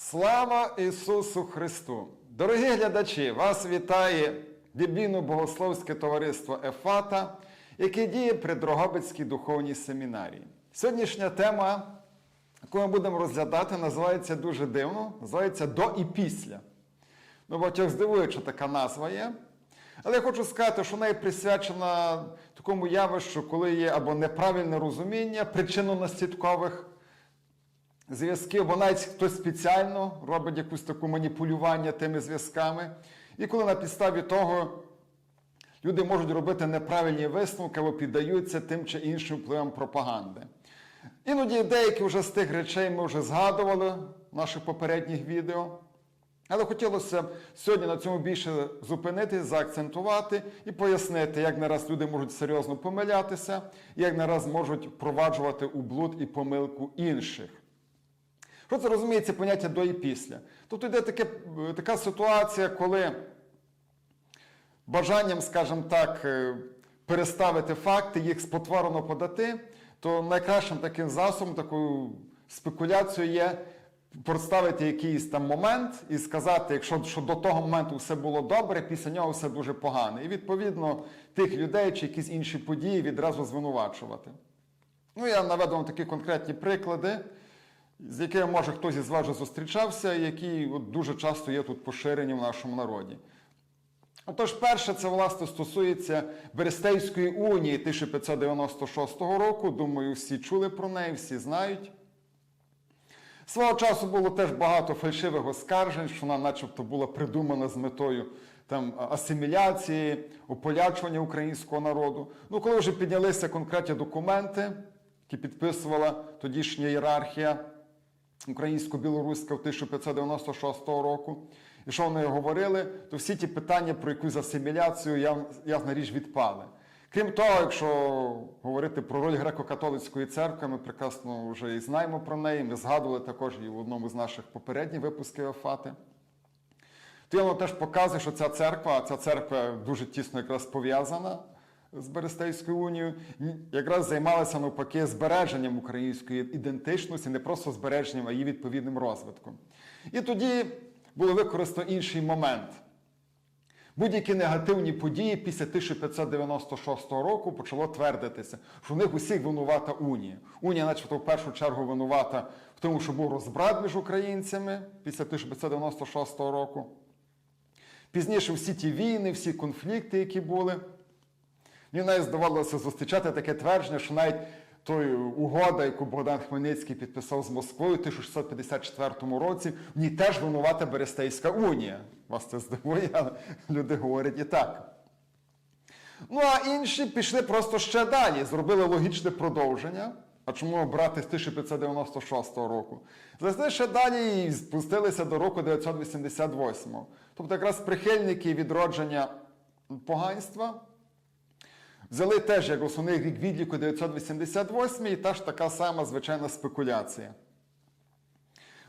Слава Ісусу Христу! Дорогі глядачі! Вас вітає Біблійно-богословське товариство Ефата, яке діє при Дрогобицькій духовній семінарії. Сьогоднішня тема, яку ми будемо розглядати, називається дуже дивно, називається До і після. Ну, багатьох здивує, що така назва є. Але я хочу сказати, що вона є присвячена такому явищу, коли є або неправильне розуміння причинно-наслідкових зв'язків, або навіть хтось спеціально робить якусь таку маніпулювання тими зв'язками. І коли на підставі того люди можуть робити неправильні висновки або піддаються тим чи іншим впливам пропаганди. Іноді деякі вже з тих речей ми вже згадували в наших попередніх відео. Але хотілося б сьогодні на цьому більше зупинитись, заакцентувати і пояснити, як не раз люди можуть серйозно помилятися, як не раз можуть впроваджувати у блуд і помилку інших. Що це розуміється поняття до і після? Тобто йде таке, така ситуація, коли бажанням, скажімо так, е, переставити факти, їх спотворено подати, то найкращим таким засобом, такою спекуляцією є представити якийсь там момент і сказати, якщо що до того моменту все було добре, після нього все дуже погане. І відповідно тих людей чи якісь інші події відразу звинувачувати. Ну, я наведу вам такі конкретні приклади, з якими, може, хтось із вас вже зустрічався, які дуже часто є тут поширені в нашому народі. Отож, перше, це власне стосується Берестейської унії 1596 року. Думаю, всі чули про неї, всі знають. Свого часу було теж багато фальшивих оскаржень, що вона начебто була придумана з метою там, асиміляції, ополячування українського народу. Ну, коли вже піднялися конкретні документи, які підписувала тодішня ієрархія українсько-білоруська в 1596 року, і що вони говорили, то всі ті питання про якусь асиміляцію ясна річ відпали. Крім того, якщо говорити про роль греко-католицької церкви, ми прекрасно вже і знаємо про неї. Ми згадували також і в одному з наших попередніх випусків Афати. То воно теж показує, що ця церква, ця церква дуже тісно якраз пов'язана з Берестейською унією, якраз займалася навпаки збереженням української ідентичності, не просто збереженням, а її відповідним розвитком. І тоді було використано інший момент. Будь-які негативні події після 1596 року почало твердитися, що в них усіх винувата Унія. Унія, начебто, в першу чергу винувата в тому, що був розбрат між українцями після 1596 року. Пізніше всі ті війни, всі конфлікти, які були. Мені навіть здавалося зустрічати таке твердження, що навіть той угода, яку Богдан Хмельницький підписав з Москвою в 1654 році, в ній теж винувата Берестейська унія. Вас це здивує, але люди говорять і так. Ну а інші пішли просто ще далі, зробили логічне продовження. А чому брати з 1596 року? Зайшли ще далі і спустилися до року 988. Тобто якраз прихильники відродження поганства взяли теж як основний рік відліку 988 і теж така сама звичайна спекуляція.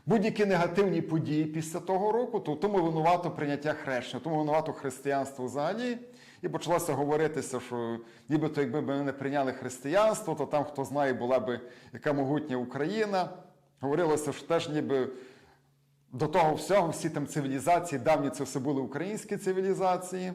Будь-які негативні події після того року, то тому винувато прийняття хрещення, тому винувато християнство взагалі. І почалося говоритися, що нібито якби ми не прийняли християнство, то там, хто знає, була би яка могутня Україна. Говорилося, що теж ніби до того всього, всі там цивілізації, давні це все були українські цивілізації.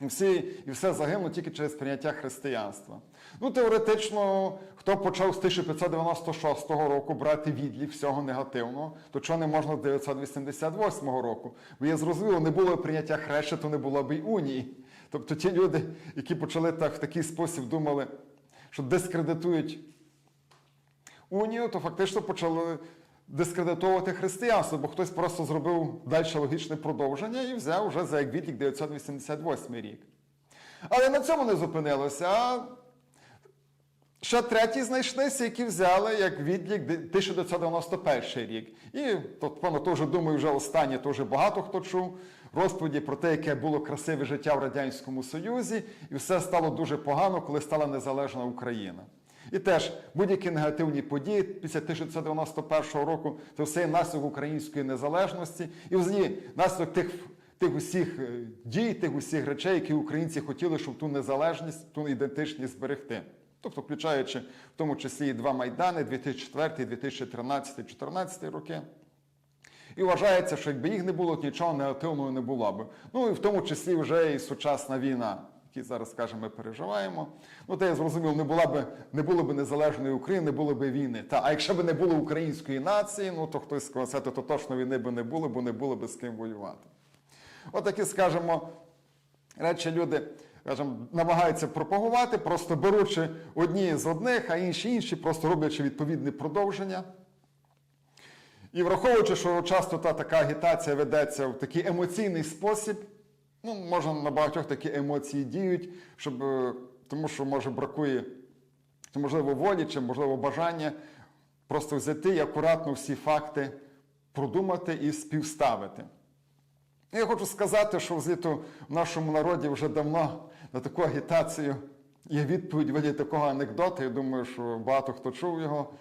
І, всі, і все загинуло тільки через прийняття християнства. Ну, теоретично, хто почав з 1596 року брати відлік всього негативного, то чого не можна з 988 року? Бо я зрозуміло, не було прийняття хреща, то не було б і унії. Тобто ті люди, які почали так в такий спосіб думали, що дискредитують унію, то фактично почали дискредитовувати християнство, бо хтось просто зробив далі логічне продовження і взяв вже за як відлік 988 рік. Але на цьому не зупинилося. а Ще треті знайшлися, які взяли як відлік 1991 рік. І певно, то вже думаю, вже останнє, то вже багато хто чув розповіді про те, яке було красиве життя в Радянському Союзі, і все стало дуже погано, коли стала незалежна Україна. І теж будь-які негативні події після 1991 року це все наслідок української незалежності, і взагалі наслідок тих, тих усіх е, дій, тих усіх речей, які українці хотіли, щоб ту незалежність, ту ідентичність зберегти. Тобто, включаючи в тому числі і два майдани 2004, 2013, 2014 роки. І вважається, що якби їх не було, то нічого негативного не було б. Ну і в тому числі вже і сучасна війна, яку зараз, скажімо, ми переживаємо. Ну, те я зрозумів, не, була би, не було б незалежної України, не було б війни. Та, а якщо б не було української нації, ну то хтось сказав, то точно війни б не було, бо не було б з ким воювати. От такі, скажімо, речі люди скажімо, намагаються пропагувати, просто беручи одні з одних, а інші інші, просто роблячи відповідне продовження. І враховуючи, що часто та така агітація ведеться в такий емоційний спосіб, ну, може, на багатьох такі емоції діють, щоб, е, тому що може бракує, можливо, волі, чи можливо бажання просто взяти і акуратно всі факти продумати і співставити. Я хочу сказати, що взагалі в нашому народі вже давно на таку агітацію є відповідь в виді такого анекдоту. Я думаю, що багато хто чув його.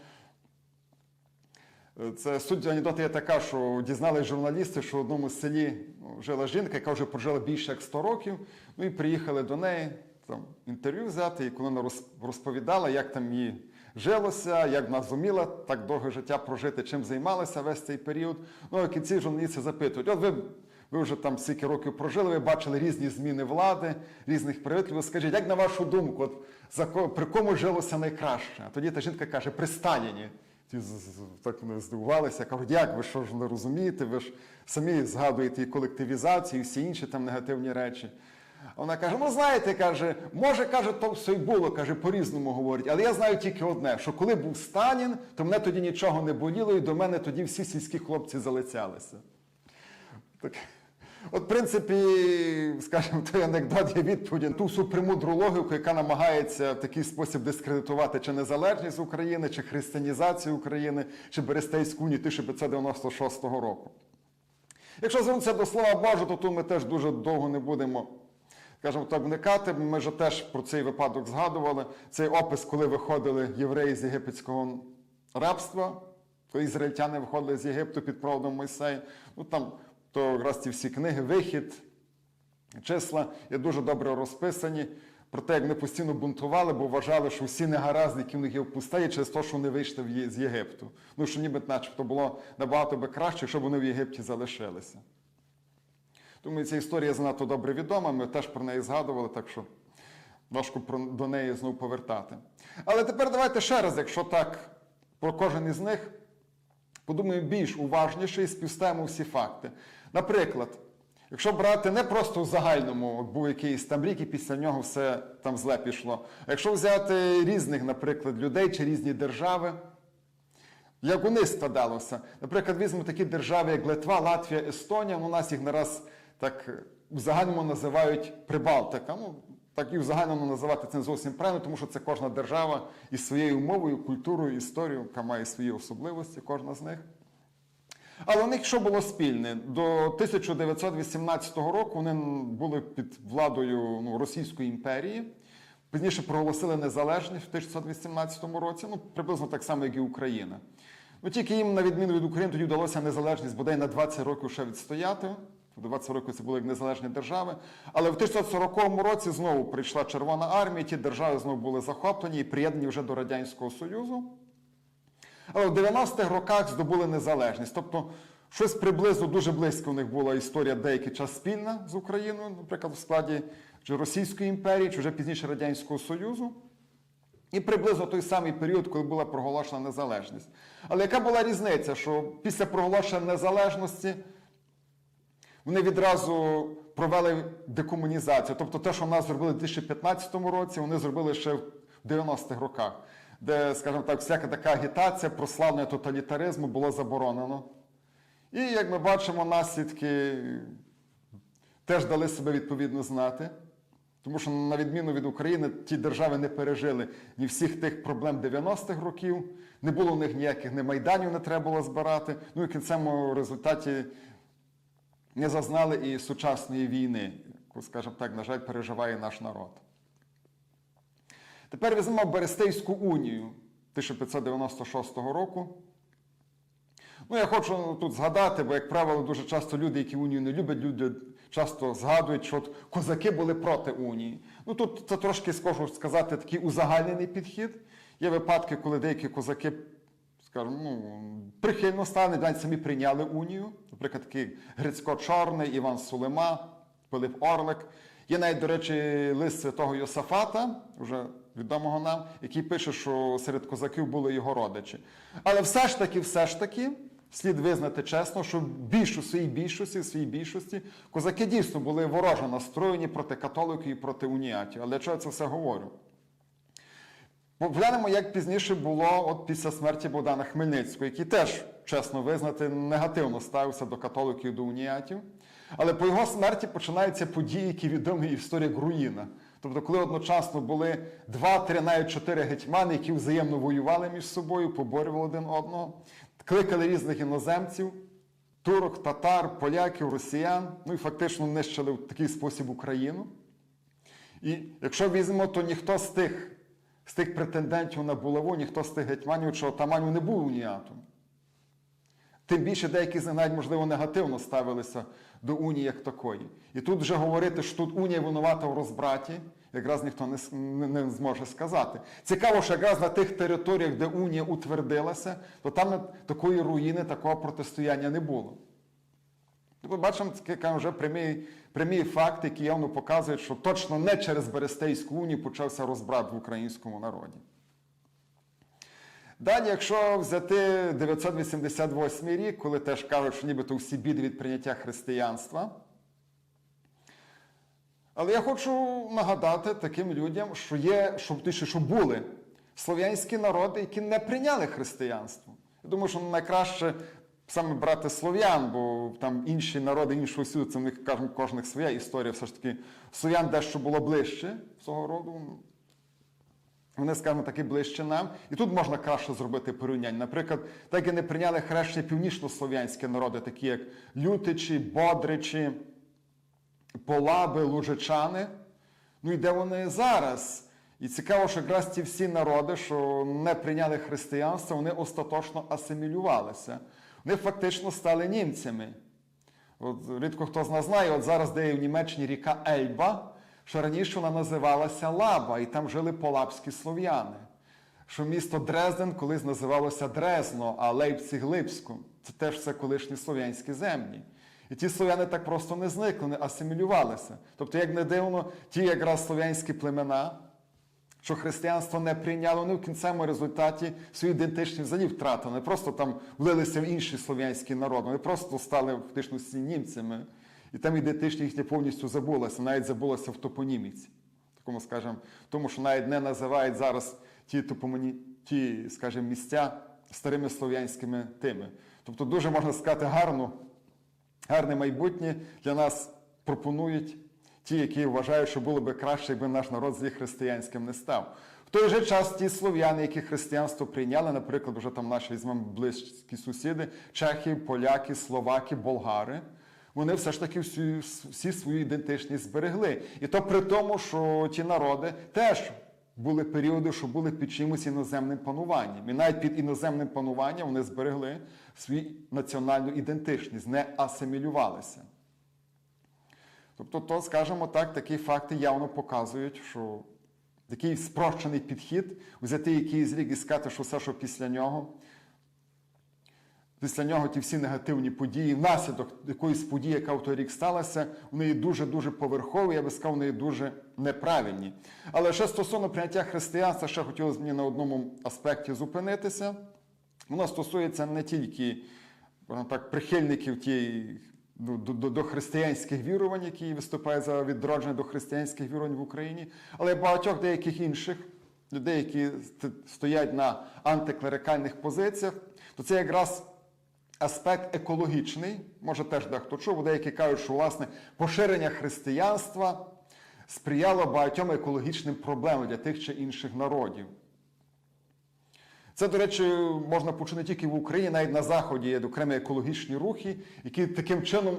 Це суть анекдота є така, що дізнались журналісти, що в одному селі жила жінка, яка вже прожила більше як 100 років. Ну і приїхали до неї там, інтерв'ю взяти, і коли вона роз- розповідала, як там їй жилося, як вона зуміла так довге життя прожити, чим займалася весь цей період. Ну, а в кінці журналісти запитують: от ви, ви вже там стільки років прожили, ви бачили різні зміни влади, різних правителів. Скажіть, як на вашу думку, от, за при кому жилося найкраще? А тоді та жінка каже, при Сталіні. Ті так вони здивувалися, кажуть, як ви що ж не розумієте? Ви ж самі згадуєте і колективізацію, і всі інші там негативні речі. Вона каже: ну знаєте, каже, може, каже, то все й було, каже, по-різному говорить. Але я знаю тільки одне: що коли був Сталін, то мене тоді нічого не боліло, і до мене тоді всі сільські хлопці залицялися. Так. От, в принципі, скажімо, той анекдот є відповідь ту всю премудру логіку, яка намагається в такий спосіб дискредитувати чи незалежність України, чи християнізацію України, чи Берестейську унію 1596 року. Якщо звернутися до слова Божого, то тут ми теж дуже довго не будемо, скажімо так, вникати. Ми вже теж про цей випадок згадували. Цей опис, коли виходили євреї з єгипетського рабства, коли ізраїльтяни виходили з Єгипту під проводом Мойсея. Ну там то якраз ці всі книги, вихід, числа є дуже добре розписані. Про те, як вони постійно бунтували, бо вважали, що всі негаразди, які в них є в пустелі, через те, що вони вийшли з Єгипту. Ну, що ніби начебто було набагато би краще, якщо б вони в Єгипті залишилися. Думаю, ця історія занадто добре відома, ми теж про неї згадували, так що важко до неї знову повертати. Але тепер давайте ще раз, якщо так, про кожен із них подумаємо більш уважніше і співставимо всі факти. Наприклад, якщо брати не просто в загальному, от був якийсь там рік, і після нього все там зле пішло. А якщо взяти різних, наприклад, людей чи різні держави, як у них складалося. Наприклад, візьмемо такі держави, як Литва, Латвія, Естонія. Ну, у нас їх нараз так в загальному називають Прибалтика. Ну, так і в загальному називати це не зовсім правильно, тому що це кожна держава із своєю мовою, культурою, історією, яка має свої особливості, кожна з них. Але у них що було спільне? До 1918 року вони були під владою ну, Російської імперії. Пізніше проголосили незалежність в 1918 році, ну приблизно так само, як і Україна. Ну тільки їм, на відміну від України, тоді вдалося незалежність бодай на 20 років ще відстояти. Тобто 20 років це були як незалежні держави. Але в 1940 році знову прийшла Червона армія, ті держави знову були захоплені і приєднані вже до Радянського Союзу. Але в 90-х роках здобули незалежність. Тобто, щось приблизно дуже близько у них була історія деякий час спільна з Україною, наприклад, в складі чи Російської імперії, чи вже пізніше Радянського Союзу. І приблизно той самий період, коли була проголошена незалежність. Але яка була різниця, що після проголошення незалежності вони відразу провели декомунізацію. Тобто те, що в нас зробили в 2015 році, вони зробили ще в 90-х роках, де, скажімо так, всяка така агітація, прославлення тоталітаризму було заборонено. І, як ми бачимо, наслідки теж дали себе відповідно знати. Тому що, на відміну від України, ті держави не пережили ні всіх тих проблем 90-х років, не було у них ніяких ні майданів не треба було збирати. Ну і в кінцевому результаті не зазнали і сучасної війни, яку, скажімо так, на жаль, переживає наш народ. Тепер візьмемо Берестейську унію 1596 року. Ну, я хочу тут згадати, бо, як правило, дуже часто люди, які унію не люблять, люди часто згадують, що от козаки були проти унії. Ну тут це трошки скажу сказати такий узагальнений підхід. Є випадки, коли деякі козаки, скажімо, ну, прихильно стали, навіть самі прийняли унію. Наприклад, такий Грицько Чорний, Іван Сулема, Пилип Орлик. Є навіть, до речі, лист святого Йосафата, вже відомого нам, який пише, що серед козаків були його родичі. Але все ж таки, все ж таки, слід визнати чесно, що більшу своїй більшості, в своїй більшості, козаки дійсно були вороже настроєні проти католиків і проти уніатів. Але чого я це все говорю? Поглянемо, як пізніше було от після смерті Богдана Хмельницького, який теж, чесно визнати, негативно ставився до католиків і до уніатів. Але по його смерті починаються події, які відомі в історії Груїна. Тобто, коли одночасно були два, три, навіть чотири гетьмани, які взаємно воювали між собою, поборювали один одного, кликали різних іноземців, турок, татар, поляків, росіян, ну і фактично нищили в такий спосіб Україну. І якщо візьмемо, то ніхто з тих, з тих претендентів на булаву, ніхто з тих гетьманів чи отаманів не був уніатом. Тим більше деякі з них навіть, можливо, негативно ставилися до унії як такої. І тут вже говорити, що тут унія винувата в розбраті, якраз ніхто не, не, не зможе сказати. Цікаво, що якраз на тих територіях, де унія утвердилася, то там такої руїни, такого протистояння не було. Ми бачимо такі вже прямі, прямі факти, які явно показують, що точно не через Берестейську унію почався розбрат в українському народі. Далі, якщо взяти 988 рік, коли теж кажуть, що нібито всі біди від прийняття християнства. Але я хочу нагадати таким людям, що є, що, точніше, що були слов'янські народи, які не прийняли християнство. Я думаю, що найкраще саме брати слов'ян, бо там інші народи іншого світу, це в них кажуть, кожних своя історія. Все ж таки, слов'ян дещо було ближче свого роду. Вони, скажімо, таки ближче нам. І тут можна краще зробити порівняння. Наприклад, так і не прийняли хрещення північнослов'янські народи, такі як Лютичі, Бодричі, Полаби, Лужичани. Ну і де вони зараз? І цікаво, що якраз ті всі народи, що не прийняли християнство, вони остаточно асимілювалися. Вони фактично стали німцями. От рідко хто з нас знає, от зараз де є в Німеччині ріка Ельба, що раніше вона називалася Лаба, і там жили полабські слов'яни. Що місто Дрезден колись називалося Дрезно, а Лейпціг Липську. Це теж все колишні слов'янські землі. І ті слов'яни так просто не зникли, не асимілювалися. Тобто, як не дивно, ті якраз слов'янські племена, що християнство не прийняло, вони в кінцевому результаті свою ідентичність взагалі втратили. Не просто там влилися в інші слов'янські народи, вони просто стали фактично всі німцями. І там ідентичність їхня повністю забулася, навіть забулася в топоніміці. Такому, скажімо, тому що навіть не називають зараз ті топомоні, ті, скажімо, місця старими слов'янськими тими. Тобто дуже можна сказати гарну, гарне майбутнє для нас пропонують ті, які вважають, що було би краще, якби наш народ злі християнським не став. В той же час ті слов'яни, які християнство прийняли, наприклад, вже там наші візьмемо близькі сусіди, чехи, поляки, словаки, болгари. Вони все ж таки всю, всі свою ідентичність зберегли. І то при тому, що ті народи теж були періоди, що були під чимось іноземним пануванням. І навіть під іноземним пануванням вони зберегли свою національну ідентичність, не асимілювалися. Тобто, то, скажімо так, такі факти явно показують, що такий спрощений підхід, взяти якийсь рік і сказати, що все, що після нього, після нього ті всі негативні події, внаслідок якоїсь події, яка в той рік сталася, вони є дуже-дуже поверхові, я би сказав, вони є дуже неправильні. Але ще стосовно прийняття християнства, ще хотілося мені на одному аспекті зупинитися. Воно стосується не тільки так, прихильників тієї до, до, до християнських вірувань, які виступають за відродження до християнських вірувань в Україні, але багатьох деяких інших людей, які стоять на антиклерикальних позиціях, то це якраз аспект екологічний, може теж дехто чув, деякі кажуть, що власне поширення християнства сприяло багатьом екологічним проблемам для тих чи інших народів. Це, до речі, можна почути не тільки в Україні, навіть на Заході є окремі екологічні рухи, які таким чином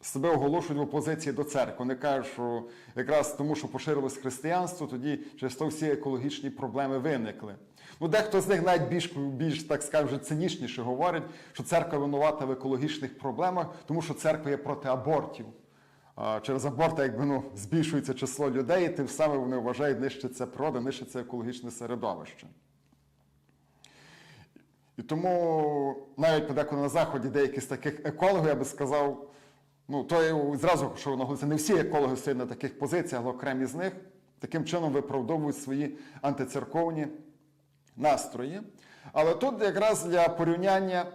себе оголошують в опозиції до церкви. Вони кажуть, що якраз тому, що поширилось християнство, тоді через то всі екологічні проблеми виникли. Ну, дехто з них навіть більш, більш так скажемо, цинічніше говорить, що церква винувата в екологічних проблемах, тому що церква є проти абортів. Через аборти якби, ну, збільшується число людей, тим самим вони вважають, нищиться природа, нищиться екологічне середовище. І тому навіть подеколи на заході деякі з таких екологів, я би сказав, ну то я зразу що наголосити, не всі екологи стоять на таких позиціях, але окремі з них таким чином виправдовують свої антицерковні настрої. Але тут якраз для порівняння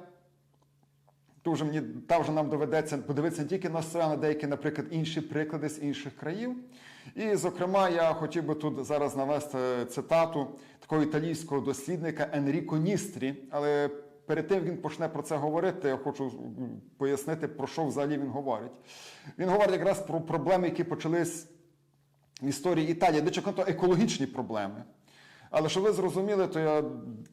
Тут вже мені там вже нам доведеться подивитися не тільки на а деякі, наприклад, інші приклади з інших країв. І, зокрема, я хотів би тут зараз навести цитату такого італійського дослідника Енріко Ністрі. Але перед тим як він почне про це говорити, я хочу пояснити, про що взагалі він говорить. Він говорить якраз про проблеми, які почались в історії Італії, де то екологічні проблеми. Але щоб ви зрозуміли, то я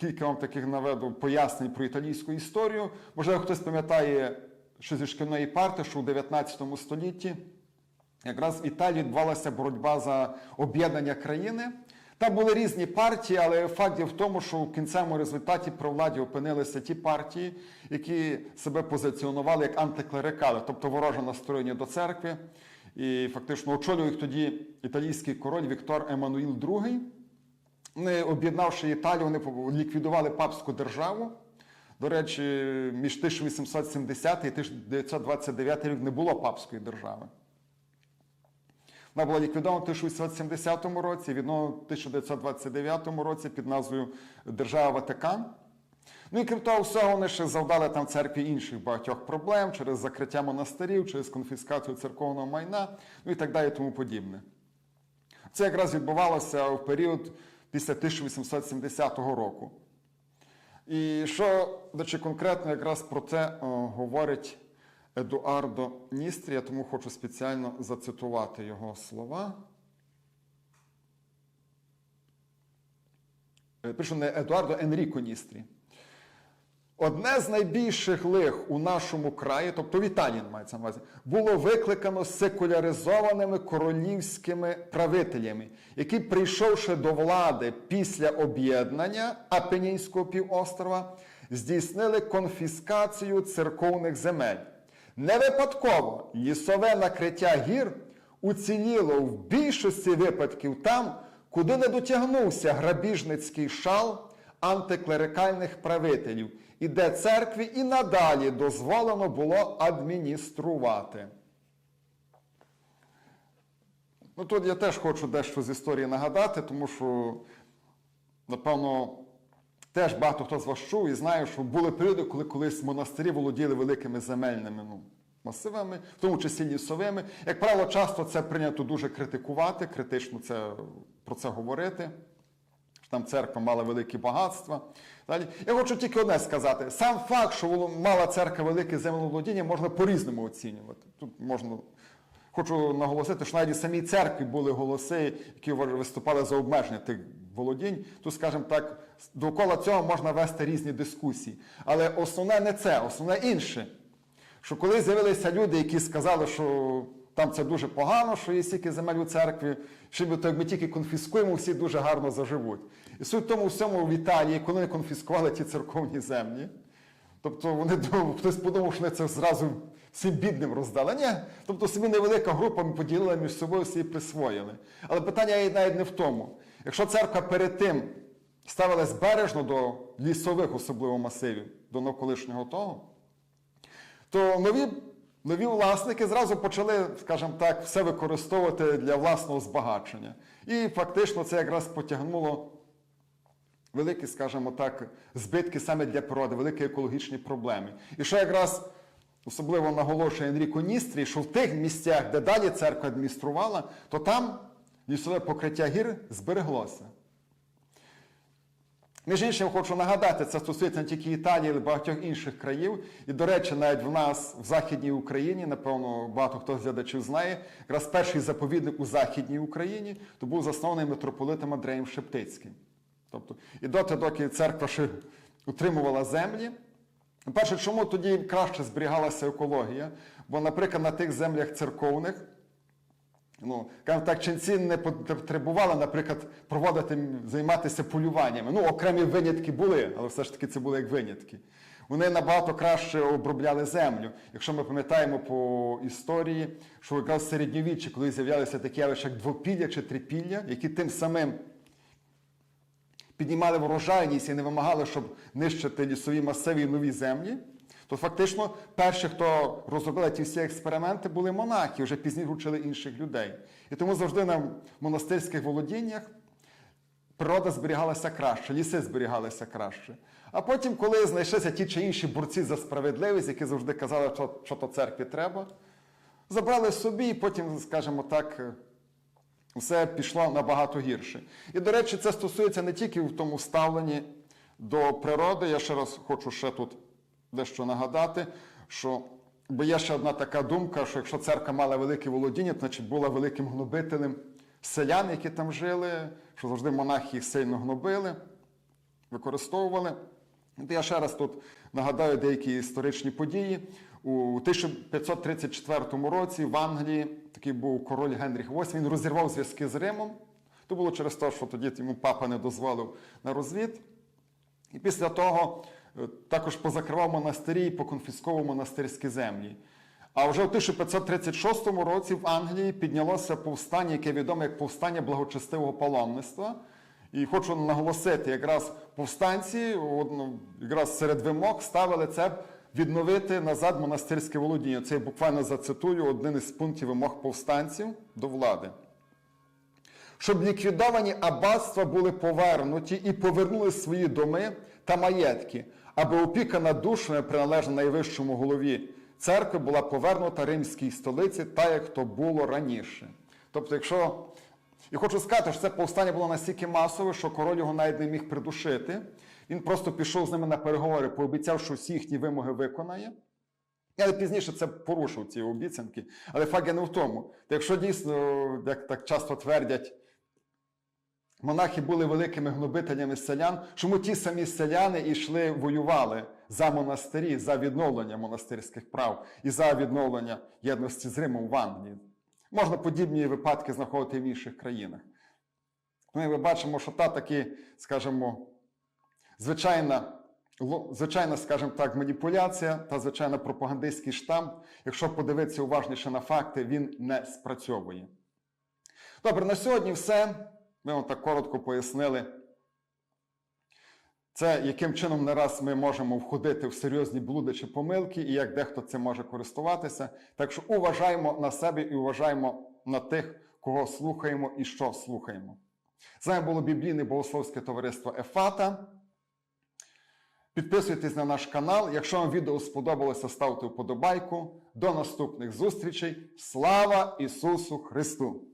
кілька вам таких наведу пояснень про італійську історію. Можливо, хтось пам'ятає, що зі шкільної парти, що у 19 столітті якраз в Італії відбувалася боротьба за об'єднання країни. Там були різні партії, але факт є в тому, що в кінцевому результаті при владі опинилися ті партії, які себе позиціонували як антиклерикали, тобто вороже настроєння до церкви. І фактично очолював їх тоді італійський король Віктор Еммануїл II. Вони, об'єднавши Італію, вони ліквідували папську державу. До речі, між 1870 і 1929 рік не було папської держави. Вона була ліквідована в 1870 році, відновлена в 1929 році під назвою Держава Ватикан. Ну і крім того, всього вони ще завдали там церкві інших багатьох проблем через закриття монастирів, через конфіскацію церковного майна, ну і так далі, тому подібне. Це якраз відбувалося в період після 1870 року. І що речі, конкретно якраз про це о, говорить Едуардо Ністрі, я тому хочу спеціально зацитувати його слова. Е, Пишу не Едуардо Енріко Ністрі. Одне з найбільших лих у нашому краї, тобто в Італії мається на увазі, було викликано секуляризованими королівськими правителями, які, прийшовши до влади після об'єднання Апенінського півострова, здійснили конфіскацію церковних земель. Не випадково лісове накриття гір уціліло в більшості випадків там, куди не дотягнувся грабіжницький шал антиклерикальних правителів, і де церкві і надалі дозволено було адмініструвати. Ну тут я теж хочу дещо з історії нагадати, тому що, напевно, теж багато хто з вас чув і знає, що були періоди, коли колись монастирі володіли великими земельними ну, масивами, в тому числі лісовими. Як правило, часто це прийнято дуже критикувати, критично це, про це говорити. Там церква мала великі багатства. Далі. Я хочу тільки одне сказати: сам факт, що мала церква велике землеволодіння, можна по-різному оцінювати. Тут можна. Хочу наголосити, що навіть самій церкві були голоси, які виступали за обмеження тих володінь. Тут, скажімо так, довкола цього можна вести різні дискусії. Але основне не це, основне інше. Що коли з'явилися люди, які сказали, що там це дуже погано, що є стільки земель у церкві, що як ми тільки конфіскуємо, всі дуже гарно заживуть. І суть в тому всьому в Італії, коли вони конфіскували ті церковні землі, тобто вони думали, хтось подумав, що вони це зразу всім бідним роздали. Ні, тобто собі невелика група ми поділили між собою, всі присвоїли. Але питання навіть не в тому. Якщо церква перед тим ставилась бережно до лісових, особливо масивів, до навколишнього того, то нові, нові власники зразу почали, скажімо так, все використовувати для власного збагачення. І фактично це якраз потягнуло великі, скажімо так, збитки саме для природи, великі екологічні проблеми. І що якраз особливо наголошує Енріко Ністрі, що в тих місцях, де далі церква адмініструвала, то там лісове покриття гір збереглося. Між іншим, хочу нагадати, це стосується не тільки Італії, але багатьох інших країв. І, до речі, навіть в нас в Західній Україні, напевно, багато хто з глядачів знає, якраз перший заповідник у Західній Україні то був заснований митрополитом Андреєм Шептицьким. Тобто, і доти, доки церква ще утримувала землі. Перше, чому тоді краще зберігалася екологія? Бо, наприклад, на тих землях церковних. Ну, так, ченці не потребували, наприклад, проводити, займатися полюваннями. Ну, окремі винятки були, але все ж таки це були як винятки. Вони набагато краще обробляли землю. Якщо ми пам'ятаємо по історії, що якраз в середньовіччі, коли з'являлися такі явища, як двопілля чи трипілля, які тим самим піднімали врожайність і не вимагали, щоб нищити лісові масиви і нові землі, то фактично перші, хто розробили ті всі експерименти, були монахи, вже пізніше вчили інших людей. І тому завжди на монастирських володіннях природа зберігалася краще, ліси зберігалися краще. А потім, коли знайшлися ті чи інші борці за справедливість, які завжди казали, що, що то церкві треба, забрали собі, і потім, скажімо так, все пішло набагато гірше. І, до речі, це стосується не тільки в тому ставленні до природи. Я ще раз хочу ще тут дещо нагадати, що бо є ще одна така думка, що якщо церква мала велике володіння, то значить була великим гнобителем селян, які там жили, що завжди монахи їх сильно гнобили, використовували. Я ще раз тут нагадаю деякі історичні події. У 1534 році в Англії такий був король Генріх VIII, він розірвав зв'язки з Римом. То було через те, що тоді йому папа не дозволив на розвід. І після того також позакривав монастирі і поконфісковував монастирські землі. А вже у 1536 році в Англії піднялося повстання, яке відоме як повстання благочестивого паломництва. І хочу наголосити, якраз повстанці, ну, якраз серед вимог ставили це відновити назад монастирське володіння. Це я буквально зацитую один із пунктів вимог повстанців до влади. Щоб ліквідовані аббатства були повернуті і повернули свої доми та маєтки, аби опіка над душами приналежна найвищому голові церкви була повернута римській столиці, так як то було раніше. Тобто, якщо і хочу сказати, що це повстання було настільки масове, що король його навіть не міг придушити. Він просто пішов з ними на переговори, пообіцяв, що всі їхні вимоги виконає. Але пізніше це порушив ці обіцянки. Але факт є не в тому. Якщо дійсно, як так часто твердять, монахи були великими гнобителями селян, чому ті самі селяни йшли, воювали за монастирі, за відновлення монастирських прав і за відновлення єдності з Римом в Англії. Можна подібні випадки знаходити в інших країнах. Ми бачимо, що та таки, скажімо, звичайна, звичайна, скажімо так, маніпуляція та звичайно пропагандистський штамп, якщо подивитися уважніше на факти, він не спрацьовує. Добре, на сьогодні все. Ми вам так коротко пояснили. Це яким чином не раз ми можемо входити в серйозні блуди чи помилки, і як дехто цим може користуватися. Так що уважаємо на себе і уважаємо на тих, кого слухаємо і що слухаємо. З вами було біблійне богословське товариство Ефата. Підписуйтесь на наш канал. Якщо вам відео сподобалося, ставте вподобайку. До наступних зустрічей. Слава Ісусу Христу!